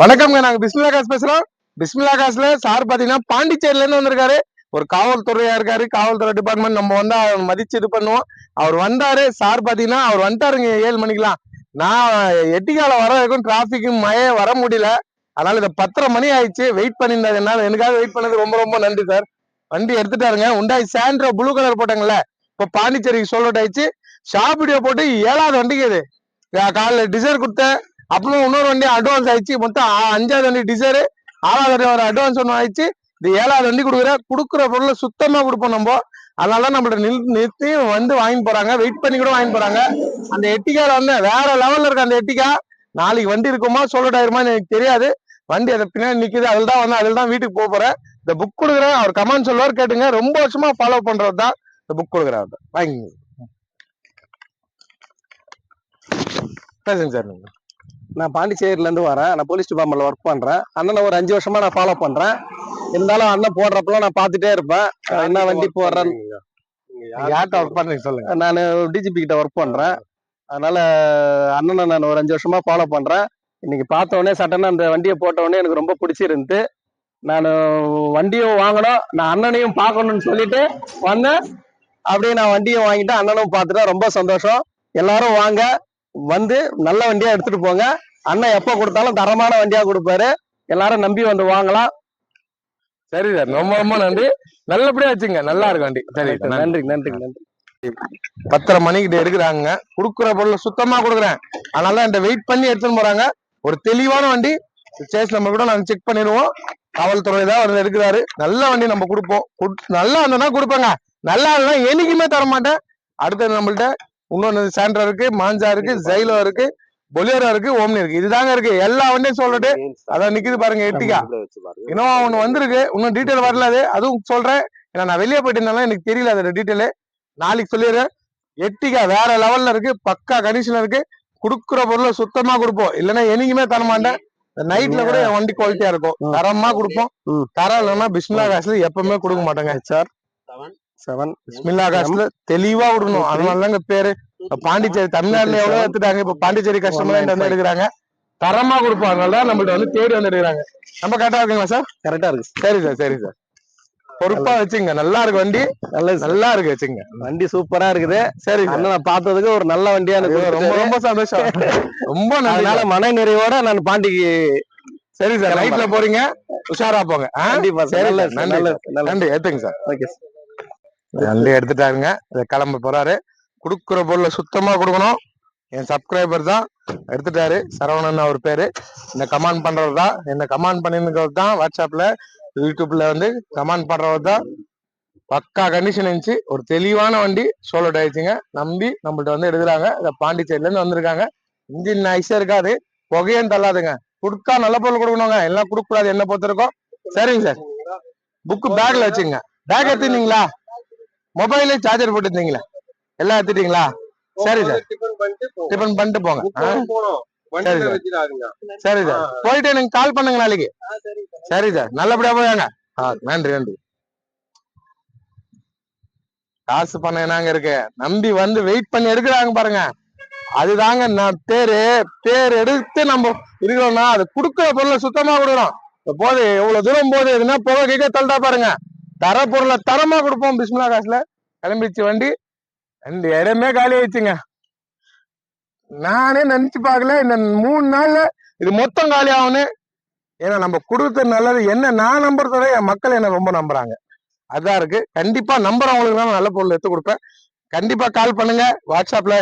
வணக்கம்ங்க. நாங்க பிஸ்மிலா காசு பேசுறோம். பிஸ்மிலா காசுல சார் பாத்தீங்கன்னா பாண்டிச்சேரில இருந்து வந்திருக்காரு. ஒரு காவல்துறையா இருக்காரு. காவல்துறை டிபார்ட்மெண்ட் நம்ம வந்து அவர் மதிச்சு இது பண்ணுவோம். அவர் வந்தாரு. சார் பாத்தீங்கன்னா அவர் வந்துட்டாருங்க. ஏழு மணிக்கெல்லாம். நான் எட்டிக்கால வர வரைக்கும் டிராபிக்கும் மழையே வர முடியல. அதனால இது பத்தரை மணி ஆயிடுச்சு. வெயிட் பண்ணியிருந்தாரு. என்னால எனக்காக வெயிட் பண்ணது ரொம்ப ரொம்ப நன்றி சார் வண்டி எடுத்துட்டாருங்க. உண்டாய் சாண்ட்ரோ ப்ளூ கலர் போட்டாங்கல்ல. இப்போ பாண்டிச்சேரிக்கு சோல்ட் ஆயிடுச்சு. ஷாப் வீடியோ போட்டு ஏழாவது வண்டிக்கு இது. காலைல டிசைர் கொடுத்தேன். அப்புறம் இன்னொரு வண்டி அட்வான்ஸ் ஆயிடுச்சு. மொத்தம் அஞ்சாவது வண்டி டிசைரு ஆறாவது வண்டி ஒரு அட்வான்ஸ் ஒன்று ஆயிடுச்சு. இது ஏழாவது வண்டி கொடுக்குறேன் கொடுக்குற பொருளை சுத்தமா கொடுப்போம் நம்ம. அதனால தான் நம்மள்ட்ட நில் நிறுத்தி வந்து வாங்கி போறாங்க. வெயிட் பண்ணி கூட வாங்கி போறாங்க. அந்த எட்டிக்கால வந்து வேற லெவல்ல இருக்கு அந்த எட்டிக்கா நாளைக்கு வண்டி இருக்குமா சோல்ட் எனக்கு தெரியாது. வண்டி அதை பின்னாடி நிக்குது. அதில் தான் வந்து அதில் தான் வீட்டுக்கு போக போறேன். இந்த புக் கொடுக்குறேன் அவர் கமெண்ட் சொல்லுவார் கேட்டுங்க. ரொம்ப வருஷமா ஃபாலோ பண்றது தான் இந்த புக் கொடுக்குறேன் வாங்கி பேசுங்க சார் நீங்க. நான் பாண்டிச்சேரியில இருந்து வரேன். நான் போலீஸ் டிபார்ட்மெண்ட்ல ஒர்க் பண்றேன். அண்ணனை ஒரு அஞ்சு வருஷமா நான் ஃபாலோ பண்றேன். இருந்தாலும் அண்ணன் போடுறப்பெல்லாம் நான் பார்த்துட்டே இருப்பேன். என்ன வண்டி போடுறேன் யார்கிட்ட ஒர்க் பண்றீங்க சொல்லுங்க. நான் டிஜிபி கிட்ட ஒர்க் பண்றேன். அதனால அண்ணனை நான் ஒரு அஞ்சு வருஷமா ஃபாலோ பண்றேன். இன்னைக்கு பார்த்த உடனே சட்டனா அந்த வண்டியை போட்ட உடனே எனக்கு ரொம்ப பிடிச்சிருந்து நான் வண்டியும் வாங்கணும். நான் அண்ணனையும் பார்க்கணும்னு சொல்லிட்டு வந்தேன். அப்படியே நான் வண்டியும் வாங்கிட்டு அண்ணனும் பார்த்துட்டேன். ரொம்ப சந்தோஷம். எல்லாரும் வாங்க. வந்து நல்ல வண்டியா எடுத்துட்டு போங்க. அண்ணன் எப்போ கொடுத்தாலும் தரமான வண்டியா கொடுப்பாரு. எல்லாரும் நம்பி வந்து வாங்கலாம். சரி சார் ரொம்ப ரொம்ப நன்றி. நல்லபடியா வச்சுங்க. நல்லா இருக்கு வண்டி. சரி நன்றி. நன்றி நன்றி பத்தரை மணிக்கிட்ட எடுக்கிறாங்க. குடுக்குற பொருள் சுத்தமா கொடுக்குறேன். அதனால இந்த வெயிட் பண்ணி எடுத்துன்னு போறாங்க. ஒரு தெளிவான வண்டி. சேஸ் நம்பர் கூட நாங்க செக் பண்ணிடுவோம். காவல்துறை தான் அவர் எடுக்கிறாரு. நல்ல வண்டி நம்ம கொடுப்போம். குட்- நல்லா இருந்ததுன்னா கொடுப்பேங்க. நல்லா இல்லைன்னா என்னைக்குமே தர மாட்டேன் அடுத்தது நம்மள்ட்ட இன்னொன்னு சாண்ட்ரா இருக்கு மாஞ்சா இருக்கு ஜைலோ இருக்கு பொலியரோ இருக்கு ஓம்னி இருக்கு. இதுதாங்க இருக்கு. எல்லா வண்டியும் சொல்லிட்டு அதான் நிக்குது பாருங்க எட்டிக்கா. இன்னும் ஒண்ணு வந்திருக்கு. இன்னும் டீட்டெயில் வரல அது. அதுவும் சொல்றேன். ஏன்னா நான் வெளியே போயிட்டு இருந்தாலும் எனக்கு தெரியல அதோட டீட்டெயில் நாளைக்கு சொல்லிடுறேன். எட்டிக்கா வேற லெவல்ல இருக்கு. பக்கா கண்டிஷன் இருக்கு. குடுக்குற பொருளை சுத்தமா கொடுப்போம். இல்லைன்னா என்னைக்குமே தர மாட்டேன். நைட்ல கூட என் வண்டி குவாலிட்டியா இருக்கும். தரமா கொடுப்போம். தரம் இல்லைன்னா பிஸ்மில்லா காசுல எப்பவுமே கொடுக்க மாட்டேங்க. சார் செவன் பிஸ்மில்லா காசுல தெளிவா விடணும். அதனால தாங்க பேரு. பாண்டிச்சேரி தமிழ்நாட்டுல எவ்வளவு எடுத்துட்டாங்க. இப்ப பாண்டிச்சேரி கஸ்டமர் வந்து எடுக்கிறாங்க. தரமா கொடுப்போம் அதனால தான் நம்மள்ட்ட வந்து தேடி வந்து எடுக்கிறாங்க. நம்ம கரெக்டா இருக்குங்களா சார் கரெக்டா இருக்கு சரி சார் சரி சார் பொறுப்பா வச்சுங்க. நல்லா இருக்கு வண்டி. நல்லது சார் நல்லா இருக்கு வச்சுங்க. வண்டி சூப்பரா இருக்குது. சரி அண்ணனை பார்த்ததுக்கு ஒரு நல்ல வண்டியா ஐயோ, ரொம்ப. ரொம்ப சந்தோஷம். ரொம்ப அதனால மன நிறைவோட நான் பாண்டிக்கு சரி சார் நைட்ல போறீங்க. உஷாரா போங்க? கண்டிப்பா நன்றி. நன்றி ஏத்துங்க சார் ஓகே சார். வண்டி எடுத்துட்டாருங்க. இதை கிளம்ப போறாரு. கொடுக்குற பொருளை சுத்தமா கொடுக்கணும். என் சப்ஸ்கிரைபர் தான் எடுத்துட்டாரு. சரவணன் அவர் பேரு. என்ன கமெண்ட் பண்றவர் தான். என்ன கமெண்ட் பண்ணிருக்கிறது தான் வாட்ஸ்அப்ல யூடியூப்ல வந்து கமெண்ட் பண்றவர் தான். பக்கா கண்டிஷன் இருந்துச்சு. ஒரு தெளிவான வண்டி சோலோட் ஆயிடுச்சுங்க நம்பி நம்மள்ட்ட வந்து எடுக்கிறாங்க. இதை பாண்டிச்சேரில இருந்து வந்திருக்காங்க. இன்ஜின் நைஸா இருக்காது. புகையும் தள்ளாதுங்க. கொடுத்தா நல்ல பொருள் கொடுக்கணுங்க. எல்லாம் கொடுக்க கூடாது என்ன பொறுத்திருக்கோம் சரிங்க சார் புக்கு பேக்ல வச்சுங்க பேக் எடுத்துனீங்களா மொபைல்ல சார்ஜர் போட்டுருந்தீங்களா? எல்லாம் எடுத்துட்டீங்களா? சரி சார் டிஃபன் பண்ணிட்டு போங்க? சரி சார் சரி சார் போயிட்டு எனக்கு கால் பண்ணுங்க நாளைக்கு சரி சார் நல்லபடியா போயாங்க நன்றி நன்றி. காசு பண்ண என்னங்க இருக்கு? நம்பி வந்து வெயிட் பண்ணி எடுக்கிறாங்க பாருங்க. அதுதாங்க நான் பேரு பேர் எடுத்து நம்ம இருக்கிறோம்னா அது குடுக்கிற பொருளை சுத்தமா கொடுக்குறோம் போது எவ்வளவு தூரம் போகுது எதுனா புகை கிக்க தள்ளிட்டா பாருங்க. தர பொருளை தரமா கொடுப்போம் பிஸ்மிலா காசுல. கிளம்பிச்சு வண்டி. ரெண்டு இடமே காலி ஆயிடுச்சுங்க. நானே நினைச்சு பார்க்கல இந்த மூணு நாள்ல இது மொத்தம் காலி ஆகும்னு. ஏன்னா நம்ம கொடுத்த நல்லது. என்ன நான் நம்புறதோட என் மக்கள் என்ன ரொம்ப நம்புறாங்க. அதான் இருக்கு. கண்டிப்பா நம்புறவங்களுக்கு தான் நல்ல பொருள் எடுத்து கொடுப்பேன். கண்டிப்பா கால் பண்ணுங்க. வாட்ஸ்அப்ல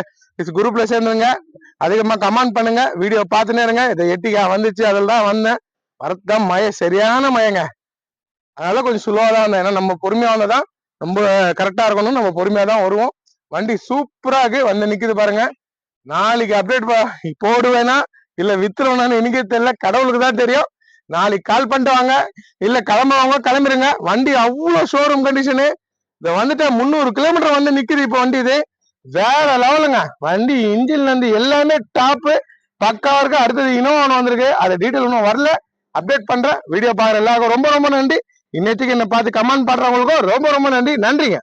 குரூப்ல சேர்ந்துருங்க. அதிகமா கமெண்ட் பண்ணுங்க. வீடியோ பார்த்துனே இருங்க. இதை எட்டிக்கா வந்துச்சு அதில் தான் வந்தேன். வரதுதான் மய சரியான மயங்க. அதனால கொஞ்சம் ஸ்லோவா தான் இருந்தேன் ஏன்னா நம்ம பொறுமையா வந்ததான் ரொம்ப கரெக்டா இருக்கணும். நம்ம பொறுமையா தான் வருவோம். வண்டி சூப்பரா இருக்கு. வந்து நிக்குது பாருங்க. நாளைக்கு அப்டேட் போடுவேனா? இல்ல வித்துருவேனான்னு எனக்கே தெரியல. கடவுளுக்கு தான் தெரியும். நாளைக்கு கால் பண்ணிட்டு வாங்க. இல்ல கிளம்புவாங்க கிளம்பிருங்க. வண்டி அவ்வளவு ஷோரூம் கண்டிஷனு இந்த வந்துட்டு முந்நூறு கிலோமீட்டர் வந்து நிக்குது இப்போ வண்டி இது. வேற லெவலுங்க. வண்டி இன்ஜின்ல இருந்து எல்லாமே டாப்பு பக்காவா இருக்கு. அடுத்தது இனோவா ஒன்று வந்திருக்கு. அது டீட்டெயில் இன்னும் வரல. அப்டேட் பண்றேன். வீடியோ பாக்குற எல்லாருக்கும் ரொம்ப ரொம்ப நன்றி. இன்னைக்கு என்ன பார்த்து கமெண்ட் பண்றவங்களுக்கும் ரொம்ப ரொம்ப நன்றி. நன்றிங்க.